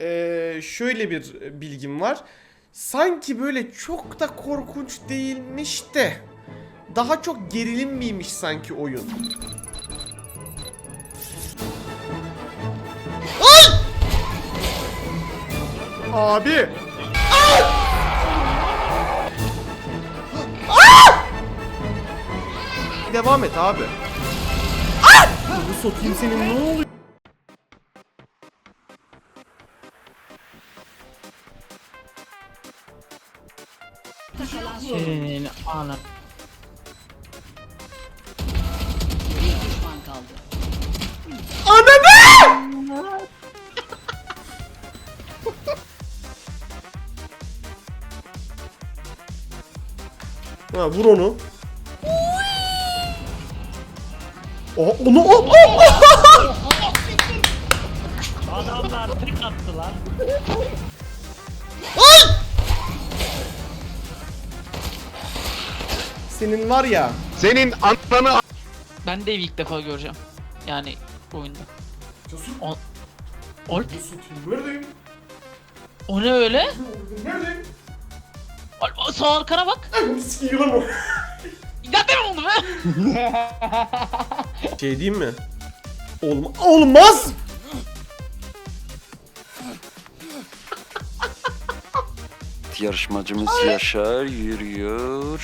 e, şöyle bir bilgim var. Sanki böyle çok da korkunç değilmiş de daha çok gerilim miymiş sanki oyun. Ay! Abi. Devam et abi. Bu sokayım senin ne oluyor? Senin ana. Bir düşman kaldı. Ananı! ha vur onu. Oha onu o Adamlar tek attılar. Senin var ya. Senin ananı Ben de evi ilk defa göreceğim. Yani oyunda. O, o, Neredeyim? o ne öyle? Neredeyim? Al- Sağ arkana bak. Sikiyim lan o. Zaten oldu be. Şey diyeyim mi? Olma olmaz. Yarışmacımız Yaşar yürüyor.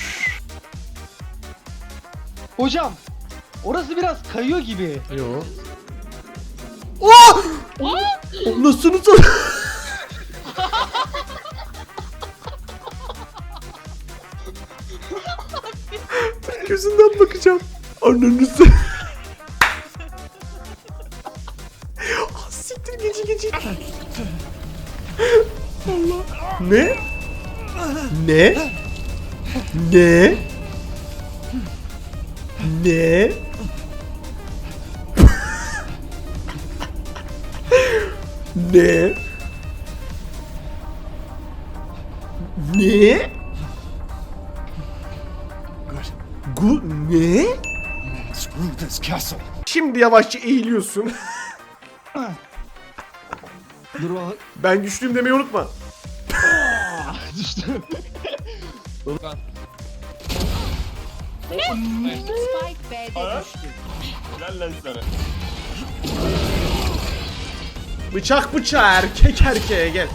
Hocam orası biraz kayıyor gibi. Yo. Oh! Nasıl nasıl? Gözünden bakacağım. Ananızı. Ah, Siktir gece gece. Allah. Ne? Ne? Ne? Ne? Ne? Ne? Gu ne? Şimdi yavaşça eğiliyorsun. Dur bak. Ben güçlüyüm demeyi unutma. Düştüm. Spike. Bıçak bıçağı erkek erkeğe gel.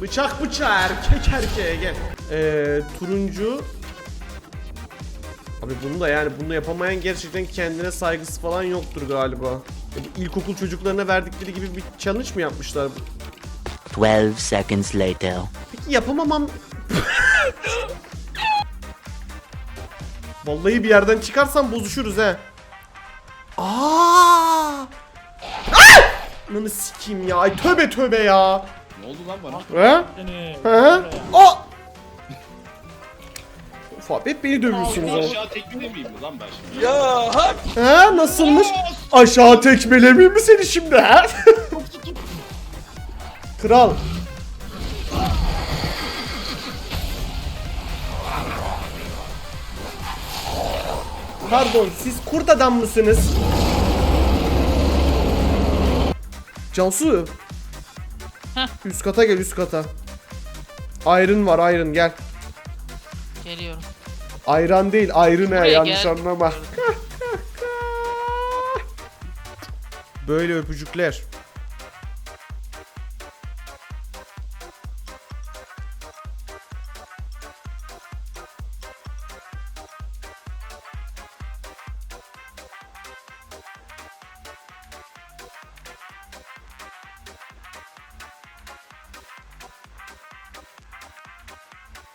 Bıçak bıçağı erkek erkeğe gel. Ee, turuncu Abi bunu da yani bunu yapamayan gerçekten kendine saygısı falan yoktur galiba. İlkokul çocuklarına verdikleri gibi bir challenge mı yapmışlar? 12 seconds later. Peki yapamamam... Vallahi bir yerden çıkarsam bozuşuruz he. Aa! Nanı sikeyim ya. Ay tövbe tövbe ya. Ne oldu lan bana? He? He? Aa! Abi hep beni dövüyorsunuz ha. aşağı tekmine miyim lan ben şimdi? He nasılmış? Aşağı tekmelemeyeyim mi seni şimdi ha? Kral. Pardon siz kurt adam mısınız? Cansu. Heh. Üst kata gel üst kata. Iron var Iron gel. Geliyorum. Ayran değil ayrı ne Buraya yanlış gel. anlama. Böyle öpücükler.